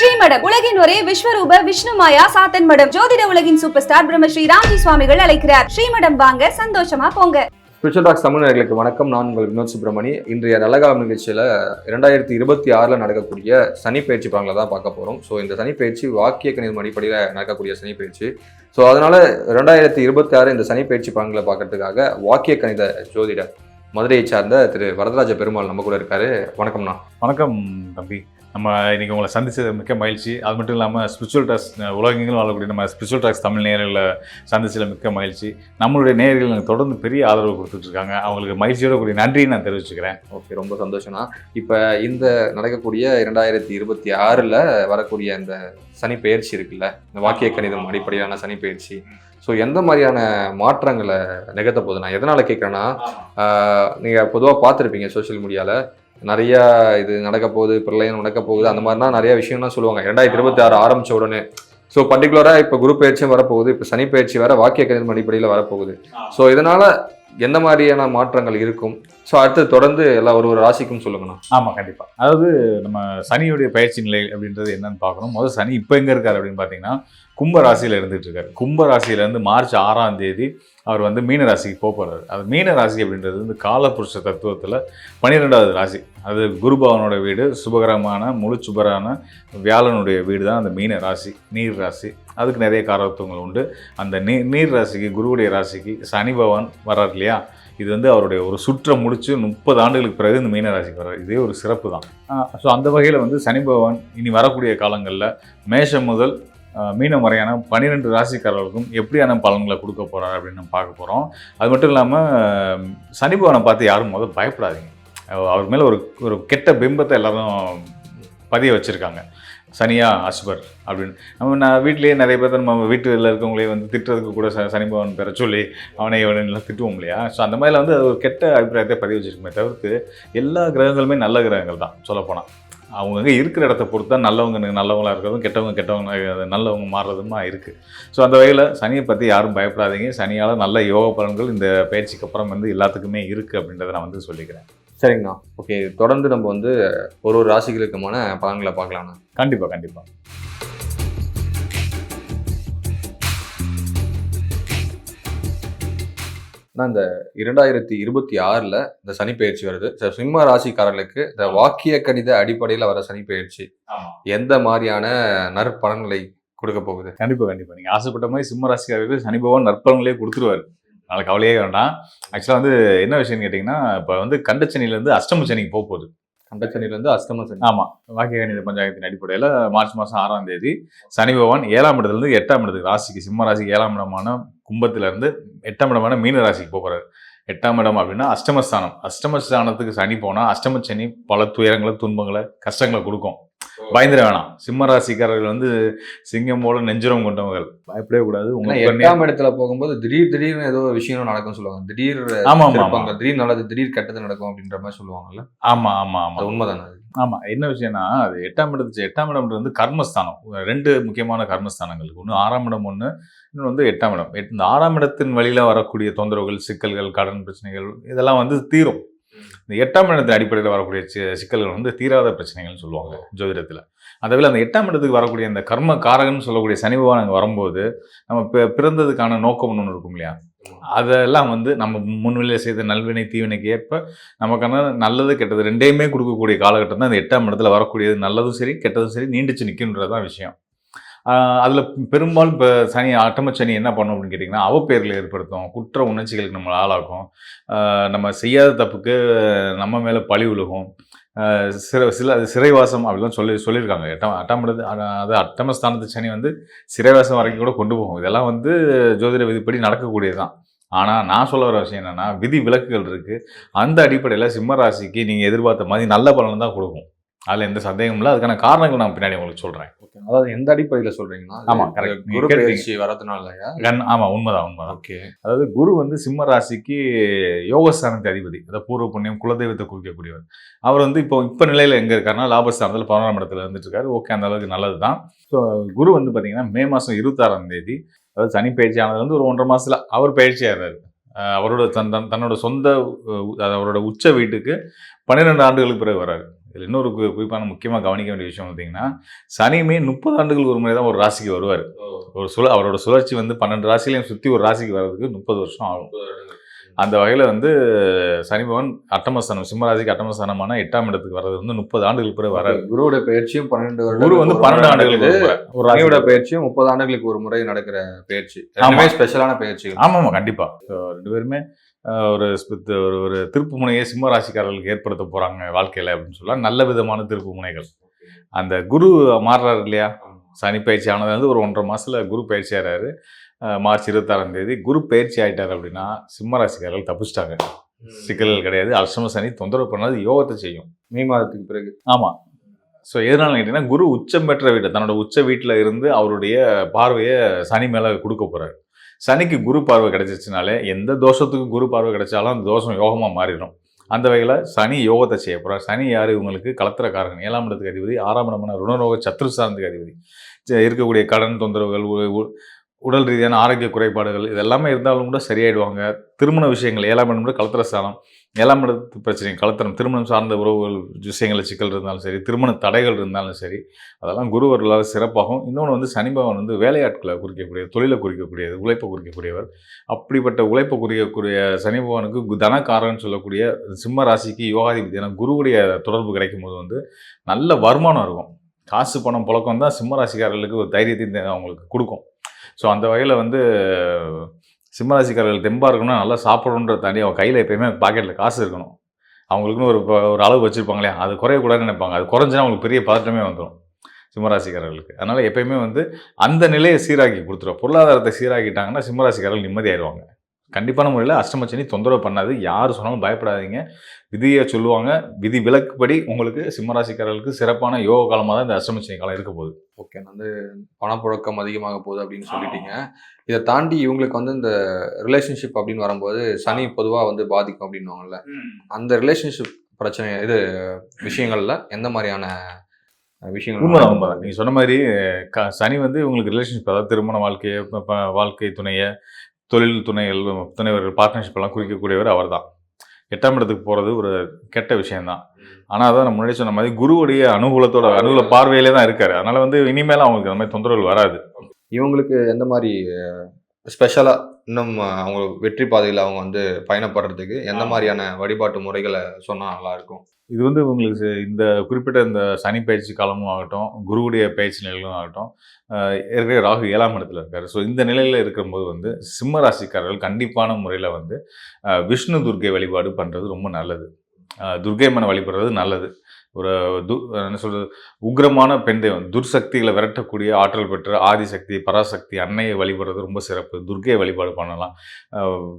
ஸ்ரீமடம் உலகின் ஒரே விஸ்வரூப விஷ்ணு மாயா சாத்தன் மடம் ஜோதிட உலகின் சூப்பர் ஸ்டார் பிரம்மஸ்ரீ ராம்ஜி சுவாமிகள் அழைக்கிறார். ஸ்ரீமடம் வாங்க சந்தோஷமா போங்க. ஸ்பிரிச்சுவல் டாக்ஸ் தமிழர்களுக்கு வணக்கம். நான் உங்கள் வினோத் சுப்ரமணி இன்றைய நல்லகாலம் நிகழ்ச்சியில் இரண்டாயிரத்தி இருபத்தி ஆறில் நடக்கக்கூடிய சனி பயிற்சி பலன்களை தான் பார்க்க போகிறோம் ஸோ இந்த சனி பயிற்சி வாக்கிய கணிதம் அடிப்படையில் நடக்கக்கூடிய சனி பயிற்சி. ஸோ அதனால் ரெண்டாயிரத்தி இருபத்தி ஆறு இந்த சனி பயிற்சி பலன்களை பார்க்கறதுக்காக வாக்கிய கணித ஜோதிடர் மதுரையை சார்ந்த திரு வரதராஜ பெருமாள் நம்ம கூட இருக்காரு. வணக்கம்ண்ணா. வணக்கம் தம்பி. நம்ம இன்னைக்கு உங்களை சந்திச்சது மிக்க மகிழ்ச்சி. அது மட்டும் இல்லாமல் ஸ்பிரிச்சுவல் டாக்ஸ் உலகெங்கிலும் வாழக்கூடிய நம்ம ஸ்பிரிச்சுவல் டாக்ஸ் தமிழ் நேயர்களை சந்திச்சதில் மிக்க மகிழ்ச்சி. நம்மளுடைய நேயர்கள் எனக்கு தொடர்ந்து பெரிய ஆதரவு கொடுத்துட்டு இருக்காங்க. அவங்களுக்கு மகிழ்ச்சியோட கூடிய நன்றியை நான் தெரிவிச்சுக்கிறேன். ஓகே ரொம்ப சந்தோஷம்ண்ணா. இப்போ இந்த நடக்கக்கூடிய இரண்டாயிரத்தி இருபத்தி ஆறில் வரக்கூடிய இந்த சனி பயிற்சி இருக்குல்ல இந்த வாக்கிய கணிதம் அடிப்படையிலான சனி பயிற்சி ஸோ எந்த மாதிரியான மாற்றங்களை நிகழ்த்த போகுது நான் எதனால் கேட்குறேன்னா நீங்கள் பொதுவாக பார்த்துருப்பீங்க சோஷியல் மீடியாவில் நிறைய இது நடக்க போகுது பிரளயம் நடக்க போகுது அந்த மாதிரினா நிறைய விஷயம்லாம் சொல்லுவாங்க. ரெண்டாயிரத்தி இருபத்தி ஆறு ஆரம்பிச்ச உடனே. ஸோ பர்டிகுலராக இப்போ குரு பயிற்சியும் வரப்போகுது இப்போ சனி பயிற்சி வேற வாக்கிய கணிதம் அடிப்படையில் வரப்போகுது. ஸோ இதனால எந்த மாதிரியான மாற்றங்கள் இருக்கும்? ஸோ அடுத்து தொடர்ந்து எல்லா ஒரு ஒரு ராசிக்கும் சொல்லுங்கண்ணா. ஆமாம் கண்டிப்பாக அதாவது நம்ம சனியுடைய பயிற்சி நிலை அப்படின்றது என்னன்னு பார்க்கணும். முதல் சனி இப்போ எங்கே இருக்கார் அப்படின்னு பார்த்தீங்கன்னா கும்ப ராசியில் இருந்துட்டு இருக்காரு. கும்ப ராசியிலேருந்து மார்ச் ஆறாம் தேதி அவர் வந்து மீன ராசிக்கு போக போகிறாரு அது மீன ராசி அப்படின்றது வந்து காலபுருஷ தத்துவத்தில் பன்னிரெண்டாவது ராசி. அது குருபவனோட வீடு சுபகரமான முழு சுபரான வியாழனுடைய வீடு தான் அந்த மீன ராசி நீர் ராசி. அதுக்கு நிறைய காரத்துவங்கள் உண்டு. அந்த நீர் நீர் ராசிக்கு குருவுடைய ராசிக்கு சனி பகவான் வர்றார் இல்லையா? இது வந்து அவருடைய ஒரு சுற்றம் முடித்து முப்பது ஆண்டுகளுக்கு பிறகு இந்த மீன ராசிக்கு வர்றார். இதே ஒரு சிறப்பு தான். ஸோ அந்த வகையில் வந்து சனி பகவான் இனி வரக்கூடிய காலங்களில் மேஷம் முதல் மீனம் வரையான பன்னிரெண்டு ராசிக்காரர்களுக்கும் எப்படியான பலன்களை கொடுக்க போகிறார் அப்படின்னு நம்ம பார்க்க போகிறோம் அது மட்டும் இல்லாமல் சனி பகவானை பார்த்து யாரும் முதல் பயப்படாதீங்க. அவர் மேலே ஒரு ஒரு கெட்ட பிம்பத்தை எல்லாரும் பதிய வச்சுருக்காங்க. சனியா அஸ்பர் அப்படின்னு. நம்ம நான் வீட்லேயே நிறைய பேர் நம்ம வீட்டில் இருக்கவங்களே வந்து திட்டுறதுக்கு கூட ச சனி பெற சொல்லி அவனை இவனெல்லாம் திட்டுவோம் இல்லையா? ஸோ அந்த மாதிரிலாம் வந்து அது ஒரு கெட்ட அபிப்பிராயத்தை பதிவு வச்சுருக்குமே தவிர்த்து எல்லா கிரகங்களுமே நல்ல கிரகங்கள் தான் சொல்லப்போனால் அவங்கவுங்க இருக்கிற இடத்த பொறுத்து தான் நல்லவங்க நல்லவங்களாக இருக்கிறதும் கெட்டவங்க கெட்டவங்க நல்லவங்க மாறுறதுமா இருக்குது ஸோ அந்த வகையில் சனியை பற்றி யாரும் பயப்படாதீங்க. சனியால் நல்ல யோக பலன்கள் இந்த பயிற்சிக்கு அப்புறம் வந்து எல்லாத்துக்குமே இருக்குது அப்படின்றத நான் வந்து சொல்லிக்கிறேன். சரிங்கண்ணா. ஓகே தொடர்ந்து நம்ம வந்து ஒரு ஒரு ராசிகளுக்குமான பலன்களை பார்க்கலாம்ண்ணா கண்டிப்பாக கண்டிப்பாக நான் இந்த இரண்டாயிரத்தி இருபத்தி ஆறில் இந்த சனி பயிற்சி வருது. சிம்ம ராசிக்காரர்களுக்கு இந்த வாக்கிய கணித அடிப்படையில் வர சனி பயிற்சி எந்த மாதிரியான நற்பலன்களை கொடுக்க போகுது? கண்டிப்பாக கண்டிப்பாக நீங்கள் ஆசைப்பட்ட மாதிரி சிம்ம ராசிக்காரர்களுக்கு சனி பகவான் நற்பலன்களே கொடுத்துருவாரு. அதனால் கவலையே வேண்டாம். ஆக்சுவலாக வந்து என்ன விஷயம்னு கேட்டிங்கன்னா இப்போ வந்து கண்டச்சனிலேருந்து அஷ்டம சனிக்கு போக போகுது. கண்டச்சனிலேருந்து அஷ்டம சனி. ஆமாம் வாக்கிய கணித பஞ்சாயத்தின் அடிப்படையில் மார்ச் மாதம் ஆறாம் தேதி சனி பகவான் ஏழாம் இடத்துலேருந்து எட்டாம் இடத்துக்கு ராசிக்கு சிம்ம ராசிக்கு ஏழாம் இடமான கும்பத்திலேருந்து எட்டாம் இடமான மீன ராசிக்கு போக போகிறாரு எட்டாம் இடம் அப்படின்னா அஷ்டமஸ்தானம். அஷ்டமஸ்தானத்துக்கு சனி போனால் அஷ்டம சனி பல துயரங்களை துன்பங்களை கஷ்டங்களை கொடுக்கும். பயந்துட வேணாம். சிம்ம ராசிக்காரர்கள் வந்து சிங்கம் போல நெஞ்சுரம் கொண்டவர்கள். பயப்படவே கூடாது. எட்டாம் இடத்துல போகும்போது திடீர் திடீர்னு ஏதோ விஷயம் நடக்கும் சொல்லுவாங்க. திடீர் ஆமா ஆமா திடீர் நல்லது திடீர் கெட்டது நடக்கும் அப்படின்ற மாதிரி சொல்லுவாங்கல்ல. ஆமா ஆமா ஆமா. அது உண்மைதானே அது? ஆமா. என்ன விஷயம்னா அது எட்டாம் இடத்து எட்டாம் இடம் வந்து கர்மஸ்தானம். ரெண்டு முக்கியமான கர்மஸ்தானங்கள். ஒன்று ஆறாம் இடம் ஒன்று இன்னொன்று வந்து எட்டாம் இடம். இந்த ஆறாம் இடத்தின் வழியில வரக்கூடிய தொந்தரவுகள் சிக்கல்கள் கடன் பிரச்சனைகள் இதெல்லாம் வந்து தீரும். இந்த எட்டாம் இடத்தின் அடிப்படையில் வரக்கூடிய சிக்கல்கள் வந்து தீராத பிரச்சனைகள்னு சொல்லுவாங்க ஜோதிடத்தில். அதே அந்த எட்டாம் இடத்துக்கு வரக்கூடிய அந்த கர்ம காரகம்னு சொல்லக்கூடிய சனி பகவான் அங்கே வரும்போது நம்ம பிறந்ததுக்கான நோக்கம்னு ஒன்று இருக்கும் இல்லையா? அதெல்லாம் வந்து நம்ம முன்னிலையில் செய்த நல்வினை தீவினைக்கு ஏற்ப நமக்கான நல்லது கெட்டது ரெண்டையுமே கொடுக்கக்கூடிய காலகட்டம் தான் இந்த எட்டாம் இடத்துல வரக்கூடியது. நல்லதும் சரி கெட்டதும் சரி நீண்டுச்சு நிற்கின்றதான் விஷயம். அதில் பெரும்பாலும் இப்போ சனி அட்டம சனி என்ன பண்ணும் அப்படின்னு கேட்டிங்கன்னா அவப்பேர்களை ஏற்படுத்தும். குற்ற உணர்ச்சிகளுக்கு நம்மளை ஆளாகும் நம்ம செய்யாத தப்புக்கு நம்ம மேலே பழி உழுகும். சிற சில அது சிறைவாசம் அப்படிலாம் சொல்லி சொல்லியிருக்காங்க. எட்டம் அட்டாம் அது அட்டமஸ்தானத்து சனி வந்து சிறைவாசம் வரைக்கும் கூட கொண்டு போகும். இதெல்லாம் வந்து ஜோதிட விதிப்படி நடக்கக்கூடியது தான் ஆனால் நான் சொல்ல வர விஷயம் என்னென்னா விதி விலக்குகள் இருக்குது அந்த அடிப்படையில் சிம்ம ராசிக்கு நீங்கள் எதிர்பார்த்த மாதிரி நல்ல பலன் தான் கொடுக்கும். அதில் எந்த சந்தேகமும் இல்லை. அதுக்கான காரணங்கள் நான் பின்னாடி உங்களுக்கு சொல்கிறேன் அதாவது எந்த அடிப்படையில சொல்றீங்கன்னா ஆமா, இந்த correct. குரு பயிற்சி வரதுனாலயா கண் ஆமாம் உண்மைதான் உண்மைதான். ஓகே அதாவது குரு வந்து சிம்ம ராசிக்கு யோகஸ்தானத்து அதிபதி. அதாவது பூர்வ புண்ணியம் குலதெய்வத்தை குறிக்கக்கூடியவர். அவர் வந்து இப்போ இப்போ நிலையில் எங்கே இருக்காருன்னா லாபஸ்தானத்தில் பதினொன்றாம் இடத்துல இருந்துட்டு இருக்காரு. ஓகே அந்த அளவுக்கு நல்லது தான் ஸோ குரு வந்து பார்த்தீங்கன்னா மே மாதம் இருபத்தாறாம் தேதி அதாவது சனி பயிற்சி ஆனதுலேருந்து ஒரு ஒன்றரை மாசத்துல அவர் பயிற்சியாகிறாரு அவரோட தன் தன் தன்னோட சொந்த அவரோட உச்ச வீட்டுக்கு பன்னிரெண்டு ஆண்டுகளுக்கு பிறகு வராரு இதில் இன்னொரு குறிப்பான முக்கியமாக கவனிக்க வேண்டிய விஷயம் பார்த்தீங்கன்னா சனியுமே முப்பது ஆண்டுகளுக்கு ஒரு முறை தான் ஒரு ராசிக்கு வருவார். ஒரு சுழ அவரோட சுழற்சி வந்து பன்னெண்டு ராசிலையும் சுற்றி ஒரு ராசிக்கு வர்றதுக்கு முப்பது வருஷம் ஆகும். அந்த வகையில் வந்து சனி பகவான் அட்டமஸ்தானம் சிம்மராசிக்கு அட்டமஸ்தானமான எட்டாம் இடத்துக்கு வர்றது வந்து முப்பது ஆண்டுகளுக்கு பிறகு வராது. குருவோட பயிற்சியும் பன்னெண்டு குரு வந்து பன்னெண்டு ஆண்டுகளுக்கு ஒரு ராசிக்கு. பயிற்சியும் முப்பது ஆண்டுகளுக்கு ஒரு முறை நடக்கிற பயிற்சி ரெண்டுமே ஸ்பெஷலான பயிற்சிகள் ஆமாம் ஆமாம் கண்டிப்பாக ரெண்டு பேருமே ஒரு ஒரு ஒரு திருப்பு முனையை சிம்ம ராசிக்காரர்களுக்கு ஏற்படுத்த போகிறாங்க வாழ்க்கையில் அப்படின்னு சொல்லலாம். நல்ல விதமான திருப்பு முனைகள். அந்த குரு மாறுறாரு இல்லையா? சனி பயிற்சி ஆனது வந்து ஒரு ஒன்றரை மாசத்துல குரு பயிற்சி ஆகிறாரு மார்ச் இருபத்தாறாம் தேதி குரு பயிற்சி ஆயிட்டார் அப்படின்னா சிம்ம ராசிக்காரர்கள் தப்பிச்சிட்டாங்க. சிக்கல்கள் கிடையாது. அஷ்டம சனி தொந்தரவு பண்ணாது யோகத்தை செய்யும். மே மாதத்துக்கு பிறகு. ஆமாம் ஸோ எதனால கேட்டிங்கன்னா குரு உச்சம் பெற்ற வீட்டை தன்னோட உச்ச வீட்டில் இருந்து அவருடைய பார்வையை சனி மேலே கொடுக்க போகிறாரு சனிக்கு குரு பார்வை கிடைச்சிச்சுனாலே எந்த தோஷத்துக்கு குரு பார்வை கிடைச்சாலும் அந்த தோஷம் யோகமாக மாறிடும். அந்த வகையில் சனி யோகத்தை செய்ய போகிறார் சனி யார்? இவங்களுக்கு கலத்திரக்காரகன். ஏழாம் இடத்துக்கு அதிபதி ஆறாம் இடமான ருணரோக சத்ரு சார்ந்துக்கு அதிபதி. இருக்கக்கூடிய கடன் தொந்தரவுகள் உடல் ரீதியான ஆரோக்கிய குறைபாடுகள் இதெல்லாமே இருந்தாலும் கூட சரியாயிடுவாங்க. திருமண விஷயங்கள் ஏழாம் இடம் கூட கலத்திர ஸ்தானம் ஏழாம் இடத்து பிரச்சனை கலத்திரம். திருமணம் சார்ந்த உறவுகள் விஷயங்களில் சிக்கல் இருந்தாலும் சரி திருமண தடைகள் இருந்தாலும் சரி அதெல்லாம் குருவர்களால் சிறப்பாகும். இன்னொன்று வந்து சனி பகவான் வந்து வேலையாட்களை குறிக்கக்கூடிய தொழிலை குறிக்கக்கூடியது உழைப்பை குறிக்கக்கூடியவர். அப்படிப்பட்ட உழைப்பை குறிக்கக்கூடிய சனி பகவானுக்கு கு- தனக்காரன்னு சொல்லக்கூடிய சிம்ம ராசிக்கு யோகாதிபதியான குருவுடைய தொடர்பு கிடைக்கும் போது வந்து நல்ல வருமானம் இருக்கும். காசு பணம் புழக்கம் தான் சிம்ம ராசிக்காரர்களுக்கு ஒரு தைரியத்தை அவங்களுக்கு கொடுக்கும். ஸோ அந்த வகையில் வந்து சிம்மராசிக்காரர்கள் தெம்பாக இருக்கணும் நல்லா சாப்பிடணுன்ற தாண்டி அவங்க கையில் எப்பயுமே பாக்கெட்டில் காசு இருக்கணும். அவங்களுக்குன்னு ஒரு ஒரு அளவு வச்சுருப்பாங்களே அது குறையக்கூடாதுன்னு நினைப்பாங்க. அது குறைஞ்சினா அவங்களுக்கு பெரிய பதற்றமே வந்துடும் சிம்மராசிக்காரர்களுக்கு. அதனால் எப்பயுமே வந்து அந்த நிலையை சீராக்கி கொடுத்துரும். பொருளாதாரத்தை சீராக்கிட்டாங்கன்னா சிம்மராசிக்காரர்கள் நிம்மதியாயிடுவாங்க கண்டிப்பான முறையில் அஷ்டமச்சனி தொந்தரவு பண்ணாது. யார் சொன்னாலும் பயப்படாதீங்க. விதியை சொல்லுவாங்க. விதி விலக்குப்படி உங்களுக்கு சிம்மராசிக்காரர்களுக்கு சிறப்பான யோக காலமாக தான் இந்த அஷ்டமச்சனி காலம் இருக்க போகுது. ஓகே வந்து பணப்புழக்கம் அதிகமாக போகுது அப்படின்னு சொல்லிட்டீங்க. இதை தாண்டி இவங்களுக்கு வந்து இந்த ரிலேஷன்ஷிப் அப்படின்னு வரும்போது சனி பொதுவாக வந்து பாதிக்கும் அப்படின்னுவாங்கல்ல. அந்த ரிலேஷன்ஷிப் பிரச்சனை இது விஷயங்கள்ல எந்த மாதிரியான விஷயங்கள் உண்மைதான் உண்மைதான். நீங்கள் சொன்ன மாதிரி க சனி வந்து உங்களுக்கு ரிலேஷன்ஷிப் அதாவது திருமண வாழ்க்கையை வாழ்க்கை துணையை தொழில் துணைகள் துணைவர்கள் பார்ட்னர்ஷிப் எல்லாம் குறிக்கக்கூடியவர் அவர் தான் எட்டாம் இடத்துக்கு போகிறது ஒரு கெட்ட விஷயம்தான். ஆனால் அதான் நான் முன்னாடி சொன்ன மாதிரி குருவுடைய அனுகூலத்தோட அனுகூல பார்வையிலே தான் இருக்காரு. அதனால வந்து இனிமேல் அவங்களுக்கு அந்த மாதிரி தொந்தரவுகள் வராது. இவங்களுக்கு எந்த மாதிரி ஸ்பெஷலா இன்னும் அவங்க வெற்றி பாதையில் அவங்க வந்து பயணப்படுறதுக்கு எந்த மாதிரியான வழிபாட்டு முறைகளை சொன்னா நல்லா இருக்கும்? இது வந்து உங்களுக்கு இந்த குறிப்பிட்ட இந்த சனி பயிற்சி காலமும் ஆகட்டும் குருவுடைய பயிற்சி நிலைகளும் ஆகட்டும் ஏற்கனவே ராகு ஏழாம் இடத்துல இருக்கார். ஸோ இந்த நிலையில் இருக்கும்போது வந்து சிம்ம ராசிக்காரர்கள் கண்டிப்பான முறையில் வந்து விஷ்ணு துர்க்கை வழிபாடு பண்ணுறது ரொம்ப நல்லது. துர்க்கை மனை வழிபடுறது நல்லது. ஒரு து என்ன சொல்கிறது உக்ரமான பெண் தெய்வம். துர்சக்திகளை விரட்டக்கூடிய ஆற்றல் பெற்ற ஆதிசக்தி பராசக்தி அன்னையை வழிபடுறது ரொம்ப சிறப்பு. துர்க்கையை வழிபாடு பண்ணலாம்.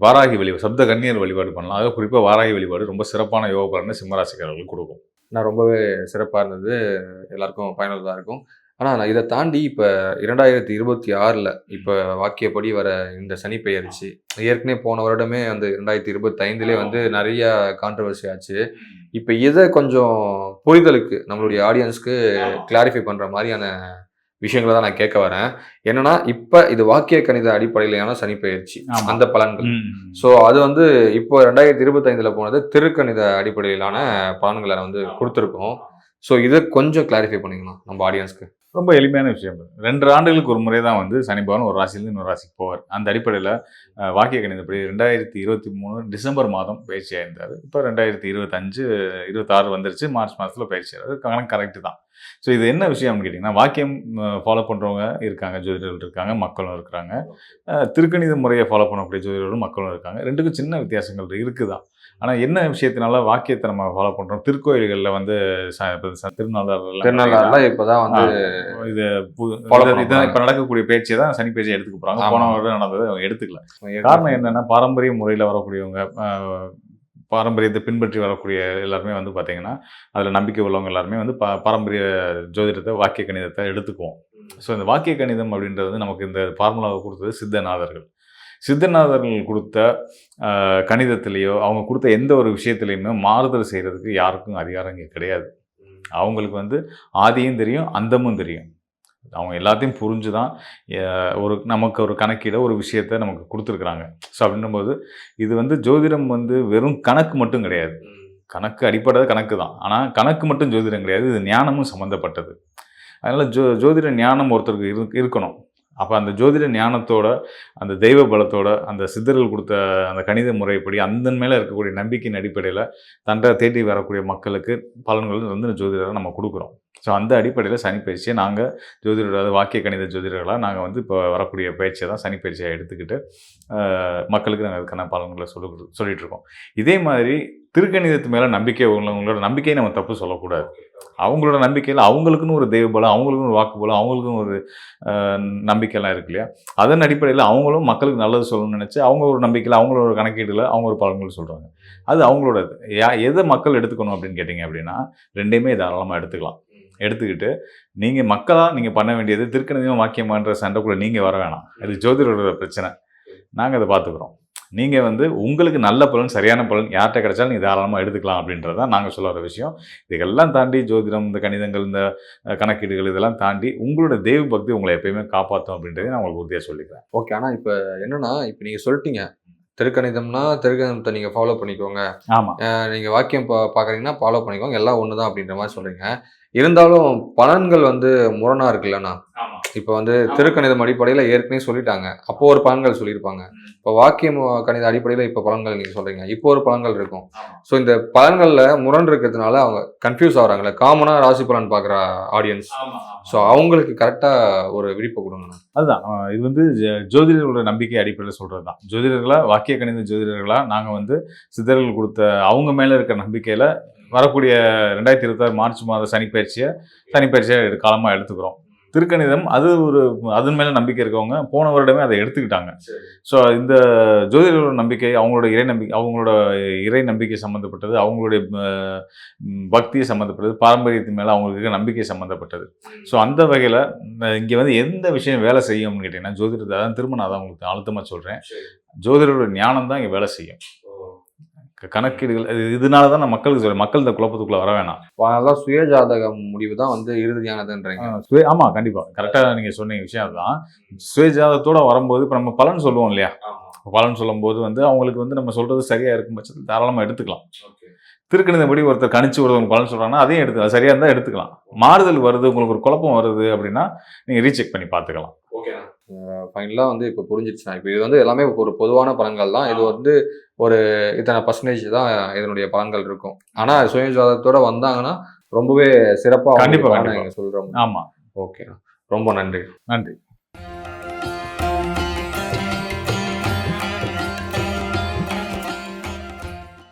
வாராகி வழிபாடு சப்த கன்னியர் வழிபாடு பண்ணலாம். அதாவது குறிப்பாக வாராகி வழிபாடு ரொம்ப சிறப்பான யோக பலனை சிம்மராசிக்காரர்களுக்கு கொடுக்கும். நான் ரொம்பவே சிறப்பாக இருந்தது. எல்லாருக்கும் பயனுள்ளதாக இருக்கும். ஆனால் நான் இதை தாண்டி இப்போ இரண்டாயிரத்தி இருபத்தி ஆறில் இப்போ வாக்கியப்படி வர இந்த சனி பெயர்ச்சி ஏற்கனவே போன வருடமே வந்து ரெண்டாயிரத்தி இருபத்தைந்துலேயே வந்து நிறைய கான்ட்ரவர்சி ஆச்சு. இப்போ இதை கொஞ்சம் புரிதலுக்கு நம்மளுடைய ஆடியன்ஸ்க்கு கிளாரிஃபை பண்ணுற மாதிரியான விஷயங்களை தான் நான் கேட்க வரேன். என்னன்னா இப்போ இது வாக்கிய கணித அடிப்படையிலான சனி பெயர்ச்சி ஆமா. அந்த பலன்கள். ஸோ அது வந்து இப்போ ரெண்டாயிரத்தி இருபத்தைந்தில் போனது திருக்கணித அடிப்படையிலான பலன்களை வந்து கொடுத்துருக்கோம். ஸோ இதை கொஞ்சம் கிளாரிஃபை பண்ணிக்கலாம் நம்ம ஆடியன்ஸ்க்கு ரொம்ப எளிமையான விஷயம். ரெண்டு ஆண்டுகளுக்கு ஒரு முறை தான் வந்து சனி பகவான் ஒரு ராசியிலிருந்து இன்னொரு ராசிக்கு போவார். அந்த அடிப்படையில் வாக்கிய கணிதப்படி ரெண்டாயிரத்தி இருபத்தி மூணு டிசம்பர் மாதம் பயிற்சி ஆயிருந்தார் இப்போ ரெண்டாயிரத்தி இருபத்தஞ்சு இருபத்தாறு வந்துருச்சு. மார்ச் மாதத்தில் பயிற்சி ஆகிறது கணக்கு கரெக்டு தான். ஸோ இது என்ன விஷயம்னு கேட்டிங்கன்னா வாக்கியம் ஃபாலோ பண்ணுறவங்க இருக்காங்க ஜோதிடர்கள் இருக்காங்க மக்களும் இருக்கிறாங்க. திருக்கணித முறையை ஃபாலோ பண்ணக்கூடிய ஜோதிடர்களும் மக்களும் இருக்காங்க. ரெண்டுக்கும் சின்ன வித்தியாசங்கள் இருக்குதான். ஆனால் என்ன விஷயத்தினால வாக்கியத்தை நம்ம ஃபாலோ பண்ணுறோம் திருக்கோயில்களில் வந்து இப்ப திருநாளாறுல திருநள்ளாறுல இப்போதான் வந்து இது இதான் இப்ப நடக்கக்கூடிய பேச்சை தான் சனி பேச்சை எடுத்துக்க போறாங்க. ஆமா. போன வருடம் நடந்தது அவங்க எடுத்துக்கல. காரணம் என்னன்னா பாரம்பரிய முறையில் வரக்கூடியவங்க பாரம்பரியத்தை பின்பற்றி வரக்கூடிய எல்லாருமே வந்து பார்த்தீங்கன்னா அதில் நம்பிக்கை உள்ளவங்க எல்லாருமே வந்து பா பாரம்பரிய ஜோதிடத்தை வாக்கிய கணிதத்தை எடுத்துக்குவோம். ஸோ இந்த வாக்கிய கணிதம் அப்படின்றது நமக்கு இந்த ஃபார்முலாவை கொடுத்தது சித்தநாதர்கள். சித்தநாதர்கள் கொடுத்த கணிதத்திலேயோ அவங்க கொடுத்த எந்த ஒரு விஷயத்துலையுமே மாறுதல் செய்கிறதுக்கு யாருக்கும் அதிகாரம் இங்கே கிடையாது. அவங்களுக்கு வந்து ஆதியும் தெரியும் அந்தமும் தெரியும். அவங்க எல்லாத்தையும் புரிஞ்சு தான் ஒரு நமக்கு ஒரு கணக்கீட ஒரு விஷயத்த நமக்கு கொடுத்துருக்குறாங்க. ஸோ அப்படின்னும்போது இது வந்து ஜோதிடம் வந்து வெறும் கணக்கு மட்டும் கிடையாது. கணக்கு அடிப்படை கணக்கு தான். ஆனால் கணக்கு மட்டும் ஜோதிடம் கிடையாது இது ஞானமும் சம்மந்தப்பட்டது அதனால் ஜோ ஜோதிட ஞானம் ஒருத்தருக்கு இரு இருக்கணும். அப்போ அந்த ஜோதிட ஞானத்தோட அந்த தெய்வ பலத்தோட அந்த சித்தர்கள் கொடுத்த அந்த கணித முறைப்படி அந்த மேலே இருக்கக்கூடிய நம்பிக்கையின் அடிப்படையில் தண்டை தேடி வரக்கூடிய மக்களுக்கு பலன்கள் வந்து ஜோதிடரை நம்ம கொடுக்குறோம். ஸோ அந்த அடிப்படையில் சனி பயிற்சியை நாங்கள் ஜோதிடர் வாக்கிய கணித ஜோதிடர்களாக நாங்கள் வந்து இப்போ வரக்கூடிய பயிற்சியை தான் சனி பயிற்சியாக எடுத்துக்கிட்டு மக்களுக்கு நாங்கள் அதுக்கான பலன்களை சொல்லி சொல்லிகிட்ருக்கோம் இருக்கோம். இதே மாதிரி திருக்கணிதத்து மேலே நம்பிக்கை உள்ளவங்களோட நம்பிக்கையை நம்ம தப்பு சொல்லக்கூடாது. அவங்களோட நம்பிக்கையில் அவங்களுக்குன்னு ஒரு தெய்வபலம் அவங்களுக்குன்னு ஒரு வாக்குபலம் அவங்களுக்குன்னு ஒரு நம்பிக்கைலாம் நம்பிக்கையெல்லாம் இருக்கு இல்லையா? அதன் அடிப்படையில் அவங்களும் மக்களுக்கு நல்லது சொல்லணும்னு நினச்சி அவங்க ஒரு நம்பிக்கையில் அவங்களோட ஒரு கணக்கீடில் அவங்க ஒரு பலன்கள் சொல்கிறாங்க அது அவங்களோட யா எதை மக்கள் எடுத்துக்கணும் அப்படின்னு கேட்டிங்க அப்படின்னா ரெண்டையுமே தாராளமாக எடுத்துக்கலாம். எடுத்துக்கிட்டு நீங்கள் மக்களாக நீங்கள் பண்ண வேண்டியது திருக்கணிதம் வாக்கியமான்ற சண்டைக்குள்ளே நீங்கள் வர வேணாம். அது ஜோதிடரோட பிரச்சனை. நாங்கள் அதை பார்த்துக்குறோம். நீங்கள் வந்து உங்களுக்கு நல்ல பலன் சரியான பலன் யார்கிட்ட கிடைச்சாலும் நீங்கள் தாராளமாக எடுத்துக்கலாம் அப்படின்றது தான் நாங்கள் சொல்ல வர விஷயம். இதுக்கெல்லாம் தாண்டி ஜோதிடம் இந்த கணிதங்கள் இந்த கணக்கீடுகள் இதெல்லாம் தாண்டி உங்களோட தெய்வ பக்தி உங்களை எப்பயுமே காப்பாற்றும் அப்படின்றத நான் உங்களுக்கு உறுதியாக சொல்லிக்கிறேன். ஓகே ஆனால் இப்போ என்னன்னா இப்போ நீங்கள் சொல்லிட்டீங்க. திருக்கணிதம்னா திருக்கணிதத்தை நீங்கள் ஃபாலோ பண்ணிக்கோங்க. ஆமாம் அஹ் நீங்க வாக்கியம் பா பார்க்குறீங்கன்னா ஃபாலோ பண்ணிக்கோங்க. எல்லாம் ஒன்று தான் அப்படின்ற மாதிரி சொல்றீங்க. இருந்தாலும் பலன்கள் வந்து முரணா இருக்குல்லண்ணா இப்போ வந்து திருக்கணிதம் அடிப்படையில் ஏற்கனவே சொல்லிட்டாங்க. அப்போ ஒரு பலன்கள் சொல்லியிருப்பாங்க. இப்போ வாக்கியம் கணித அடிப்படையில் இப்போ பலன்கள் நீங்கள் சொல்றீங்க. இப்போ ஒரு பலன்கள் இருக்கும். ஸோ இந்த பலன்களில் முரண் இருக்கிறதுனால அவங்க கன்ஃபியூஸ் ஆகுறாங்களே காமனாக ராசி பலன் பார்க்குற ஆடியன்ஸ் ஸோ அவங்களுக்கு கரெக்டாக ஒரு விழிப்பு கொடுங்க அதுதான். இது வந்து ஜ- ஜோதிடர்களோட நம்பிக்கை அடிப்படையில் சொல்கிறது தான் ஜோதிடர்களாக வாக்கிய கணித ஜோதிடர்களாக நாங்கள் வந்து சித்தர்கள் கொடுத்த அவங்க மேலே இருக்கிற நம்பிக்கையில் வரக்கூடிய ரெண்டாயிரத்தி இருபத்தாறு மார்ச் மாத சனிப்பயிற்சியை சனிப்பயிற்சியை காலமாக எடுத்துக்கிறோம். திருக்கணிதம் அது ஒரு அதன் மேலே நம்பிக்கை இருக்கவங்க போன வருடமே அதை எடுத்துக்கிட்டாங்க. ஸோ இந்த ஜோதிடர்களோட நம்பிக்கை அவங்களோட இறை நம்பிக்கை அவங்களோட இறை நம்பிக்கை சம்மந்தப்பட்டது அவங்களுடைய பக்தியை சம்மந்தப்பட்டது பாரம்பரியத்தின் மேலே அவங்களுக்கு நம்பிக்கை சம்மந்தப்பட்டது ஸோ அந்த வகையில் இங்கே வந்து எந்த விஷயம் வேலை செய்யும்னு கேட்டிங்கன்னா ஜோதிடத்தை அதான் திரும்ப நான் தான் உங்களுக்கு அழுத்தமாக சொல்கிறேன் ஜோதிடரோட ஞானம் தான் இங்கே வேலை செய்யும். கணக்கீடுகள் இது- இதனால தான் நான் மக்களுக்கு சொல்றேன். மக்கள் இந்த குழப்பத்துக்குள்ளே வர வேணாம். அதனால சுயஜாதக முடிவு தான் வந்து இறுதியானதுன்றீங்க. சுய ஆமாம் கண்டிப்பாக கரெக்டாக நீங்கள் சொன்ன விஷயம் அதுதான். சுயஜாதத்தோட வரும்போது இப்போ நம்ம பலன் சொல்லுவோம் இல்லையா? பலன் சொல்லும்போது வந்து அவங்களுக்கு வந்து நம்ம சொல்கிறது சரியாக இருக்கும் பட்சத்தில் தாராளமாக எடுத்துக்கலாம். திருக்கணிதப்படி ஒருத்தர் கணிச்சு ஒருத்தவங்க பலன் சொல்கிறாங்கன்னா அதையும் எடுத்துக்கலாம். சரியாக இருந்தால் எடுத்துக்கலாம். மாறுதல் வருது உங்களுக்கு ஒரு குழப்பம் வருது அப்படின்னா நீங்கள் ரீசெக் பண்ணி பார்த்துக்கலாம். ஃபைனலாக வந்து இப்போ புரிஞ்சிடுச்சு இப்போ இது வந்து எல்லாமே ஒரு பொதுவான பலன்கள் தான். இது வந்து ஒரு இத்தனை பர்சன்டேஜ் தான் இதனுடைய பலன்கள் இருக்கும். ஆனால் சுயஜாதத்தோட வந்தாங்கன்னா ரொம்பவே சிறப்பாக கண்டிப்பா, கண்டிப்பா. நீங்கள் சொல்கிறோம் ஆமாம் ஓகே. ரொம்ப நன்றி. நன்றி.